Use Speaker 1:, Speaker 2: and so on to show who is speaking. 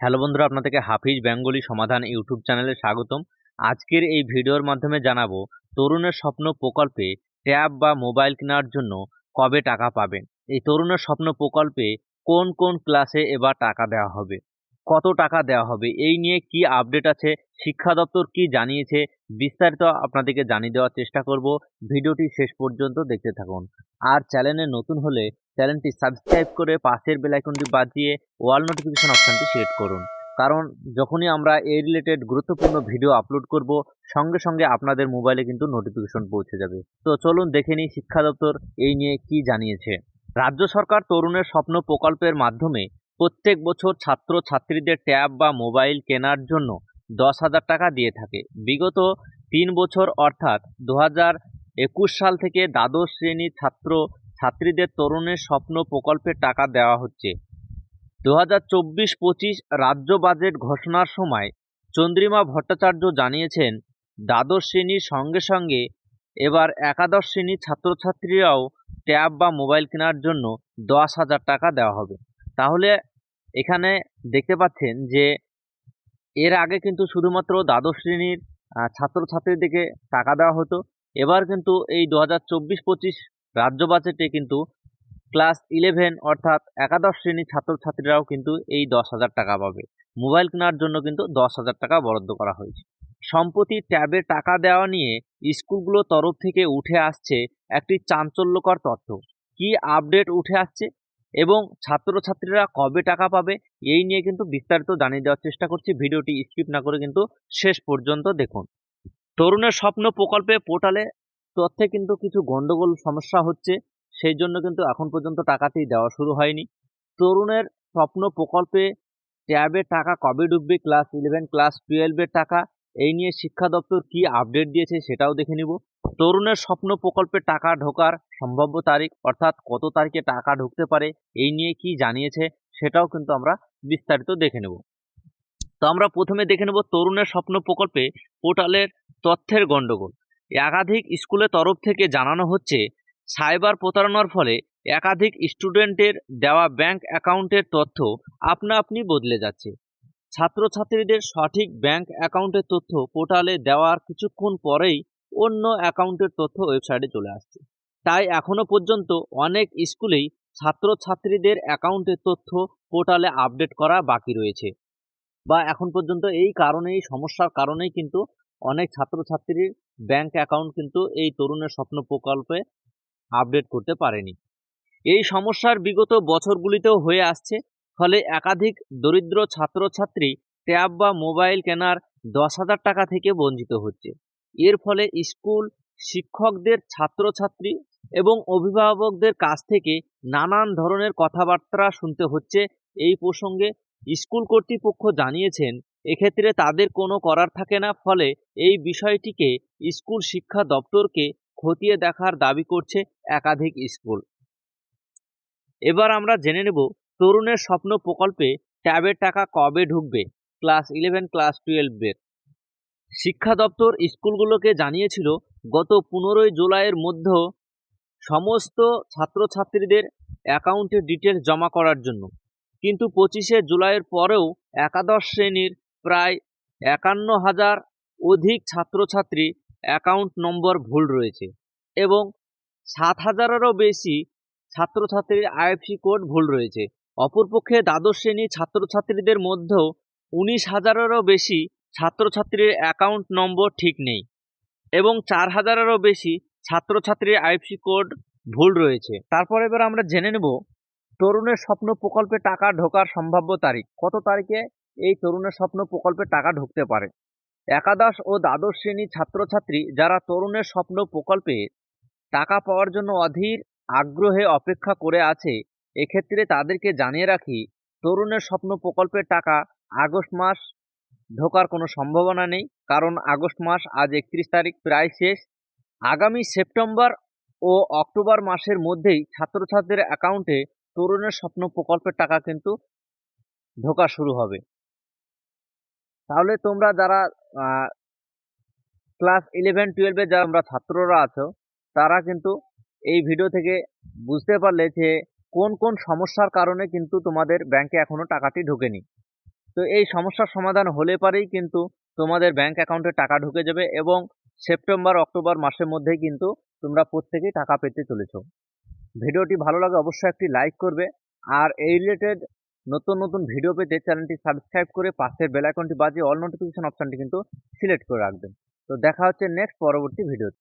Speaker 1: Hello বন্ধুরা, আপনাদেরকে হাফিজ Bengali সমাধান ইউটিউব চ্যানেলে স্বাগতম। আজকের এই ভিডিওর মাধ্যমে জানাব, তরুণের স্বপ্ন প্রকল্পে ট্যাব বা মোবাইল কেনার জন্য কবে টাকা পাবেন? এই তরুণের স্বপ্ন প্রকল্পে কোন কোন ক্লাসে এবার টাকা দেওয়া হবে? কত টাকা দেওয়া হবে? এই নিয়ে কি আপডেট আছে? শিক্ষা দপ্তর কি জানিয়েছে? বিস্তারিত আপনাদেরকে জানিয়ে দেওয়ার চেষ্টা করব। ভিডিওটি শেষ পর্যন্ত দেখতে থাকুন। আর চ্যানেলে নতুন হলে চ্যানেলটি সাবস্ক্রাইব করে পাশের বেল আইকনটি বাজিয়ে ওয়াল নোটিফিকেশন অপশানটি সিলেক্ট করুন। কারণ যখনই আমরা এই রিলেটেড গুরুত্বপূর্ণ ভিডিও আপলোড করব, সঙ্গে সঙ্গে আপনাদের মোবাইলে কিন্তু নোটিফিকেশন পৌঁছে যাবে। তো চলুন দেখে নিই শিক্ষা দপ্তর এই নিয়ে কি জানিয়েছে। রাজ্য সরকার তরুণের স্বপ্ন প্রকল্পের মাধ্যমে প্রত্যেক বছর ছাত্র ছাত্রীদের ট্যাব বা মোবাইল কেনার জন্য দশ হাজার টাকা দিয়ে থাকে। বিগত তিন বছর অর্থাৎ দু একুশ সাল থেকে দ্বাদশ শ্রেণির ছাত্র ছাত্রীদের তরুণের স্বপ্ন প্রকল্পের টাকা দেওয়া হচ্ছে। দু হাজার চব্বিশ পঁচিশ রাজ্য বাজেট ঘোষণার সময় চন্দ্রিমা ভট্টাচার্য জানিয়েছেন, দ্বাদশ শ্রেণির সঙ্গে সঙ্গে এবার একাদশ শ্রেণির ছাত্রছাত্রীরাও ট্যাব বা মোবাইল কেনার জন্য দশ হাজার টাকা দেওয়া হবে। তাহলে এখানে দেখতে পাচ্ছেন যে এর আগে কিন্তু শুধুমাত্র দ্বাদশ শ্রেণির ছাত্রছাত্রীদেরকে টাকা দেওয়া হতো। এবার কিন্তু এই দু হাজার চব্বিশ পঁচিশ রাজ্য বাজেটে কিন্তু ক্লাস ইলেভেন অর্থাৎ একাদশ শ্রেণির ছাত্রছাত্রীরাও কিন্তু এই দশ হাজার টাকা পাবে। মোবাইল কেনার জন্য কিন্তু দশ হাজার টাকা বরাদ্দ করা হয়েছে। সম্প্রতি ট্যাবে টাকা দেওয়া নিয়ে স্কুলগুলোর তরফ থেকে উঠে আসছে একটি চাঞ্চল্যকর তথ্য। কি আপডেট উঠে আসছে? এবং ছাত্রছাত্রীরা কবে টাকা পাবে, এই নিয়ে কিন্তু বিস্তারিত জানিয়ে দেওয়ার চেষ্টা করছি। ভিডিওটি স্কিপ না করে কিন্তু শেষ পর্যন্ত দেখুন। তরুণের স্বপ্ন প্রকল্পে পোর্টালে তথ্যে কিন্তু কিছু গন্ডগোল সমস্যা হচ্ছে, সেই জন্য কিন্তু এখন পর্যন্ত টাকাটি দেওয়া শুরু হয়নি। তরুণের স্বপ্ন প্রকল্পে ট্যাবের টাকা কবে ডুববে ক্লাস ইলেভেন, ক্লাস টুয়েলভের টাকা, এই নিয়ে শিক্ষা দপ্তর কি আপডেট দিয়েছে সেটাও দেখে নিব। তরুণের স্বপ্ন প্রকল্পে টাকা ঢোকার সম্ভাব্য তারিখ, অর্থাৎ কত তারিখে টাকা ঢুকতে পারে, এই নিয়ে কি জানিয়েছে সেটাও কিন্তু আমরা বিস্তারিত দেখে নেব। তো আমরা প্রথমে দেখে নেব তরুণের স্বপ্ন প্রকল্পে পোর্টালের তথ্যের গণ্ডগোল। একাধিক স্কুলের তরফ থেকে জানানো হচ্ছে, সাইবার প্রতারণার ফলে একাধিক স্টুডেন্টের দেওয়া ব্যাংক অ্যাকাউন্টের তথ্য আপনা আপনি বদলে যাচ্ছে। ছাত্রছাত্রীদের সঠিক ব্যাংক অ্যাকাউন্টের তথ্য পোর্টালে দেওয়ার কিছুক্ষণ পরেই অন্য অ্যাকাউন্টের তথ্য ওয়েবসাইটে চলে আসছে। তাই এখনও পর্যন্ত অনেক স্কুলেই ছাত্রছাত্রীদের অ্যাকাউন্টের তথ্য পোর্টালে আপডেট করা বাকি রয়েছে। বা এখন পর্যন্ত এই কারণেই, সমস্যার কারণেই কিন্তু অনেক ছাত্রছাত্রীর ব্যাংক অ্যাকাউন্ট কিন্তু এই তরুণের স্বপ্ন প্রকল্পে আপডেট করতে পারেনি। এই সমস্যার বিগত বছরগুলিতেও হয়ে আসছে, ফলে একাধিক দরিদ্র ছাত্রছাত্রী ট্যাব বা মোবাইল কেনার দশ হাজার টাকা থেকে বঞ্চিত হচ্ছে। এর ফলে স্কুল শিক্ষকদের, ছাত্রছাত্রী এবং অভিভাবকদের কাছ থেকে নানান ধরনের কথাবার্তা শুনতে হচ্ছে। এই প্রসঙ্গে স্কুল কর্তৃপক্ষ জানিয়েছেন, এক্ষেত্রে তাদের কোনো করার থাকে না। ফলে এই বিষয়টিকে স্কুল শিক্ষা দপ্তরকে খতিয়ে দেখার দাবি করছে একাধিক স্কুল। এবার আমরা জেনে নেব, তরুণের স্বপ্ন প্রকল্পে ট্যাবের টাকা কবে ঢুকবে? ক্লাস ইলেভেন, ক্লাস টুয়েলভের। শিক্ষা দপ্তর স্কুলগুলোকে জানিয়েছিল, গত পনেরোই জুলাইয়ের মধ্যে সমস্ত ছাত্রছাত্রীদের অ্যাকাউন্টের ডিটেলস জমা করার জন্য। কিন্তু পঁচিশে জুলাইয়ের পরেও একাদশ শ্রেণির প্রায় একান্ন হাজার অধিক ছাত্রছাত্রী অ্যাকাউন্ট নম্বর ভুল রয়েছে এবং সাত হাজারেরও বেশি ছাত্রছাত্রীর আইএফসি কোড ভুল রয়েছে। অপরপক্ষে দ্বাদশ শ্রেণির ছাত্রছাত্রীদের মধ্যেও উনিশ হাজারেরও বেশি ছাত্রছাত্রীর অ্যাকাউন্ট নম্বর ঠিক নেই এবং চার হাজারেরও বেশি ছাত্রছাত্রীর আইএফসি কোড ভুল রয়েছে। তারপর এবার আমরা জেনে নেব তরুণের স্বপ্ন প্রকল্পে টাকা ঢোকার সম্ভাব্য তারিখ। কত তারিখে এই তরুণের স্বপ্ন প্রকল্পে টাকা ঢুকতে পারে? একাদশ ও দ্বাদশ শ্রেণির ছাত্রছাত্রী যারা তরুণের স্বপ্ন প্রকল্পে টাকা পাওয়ার জন্য অধীর আগ্রহে অপেক্ষা করে আছে, এক্ষেত্রে তাদেরকে জানিয়ে রাখি, তরুণের স্বপ্ন প্রকল্পের টাকা আগস্ট মাস ঢোকার কোনো সম্ভাবনা নেই, কারণ আগস্ট মাস আজ একত্রিশ তারিখ প্রায় শেষ। আগামী সেপ্টেম্বর ও অক্টোবর মাসের মধ্যেই ছাত্রছাত্রীদের অ্যাকাউন্টে তরুণের স্বপ্ন প্রকল্পের টাকা কিন্তু ঢোকা শুরু হবে। তাহলে তোমরা যারা ক্লাস ইলেভেন, টুয়েলভে যারা আমরা ছাত্ররা আছো, তারা কিন্তু এই ভিডিও থেকে বুঝতে পারলে যে কোন কোন সমস্যার কারণে কিন্তু তোমাদের ব্যাংকে এখনও টাকাটি ঢোকেনি। তো এই সমস্যার সমাধান হলে পারেই কিন্তু তোমাদের ব্যাংক অ্যাকাউন্টে টাকা ঢুকে যাবে এবং সেপ্টেম্বর অক্টোবর মাসের মধ্যেই কিন্তু তোমরা প্রত্যেকেই টাকা পেতে চলেছো। ভিডিওটি ভালো লাগে অবশ্যই একটি লাইক করবে। আর এই রিলেটেড নতুন নতুন ভিডিও পেতে চ্যানেলটি সাবস্ক্রাইব করে পাশের বেল আইকনটি বাজিয়ে অল নোটিফিকেশন অপশানটি কিন্তু সিলেক্ট করে রাখবেন। তো দেখা হচ্ছে নেক্সট পরবর্তী ভিডিওতে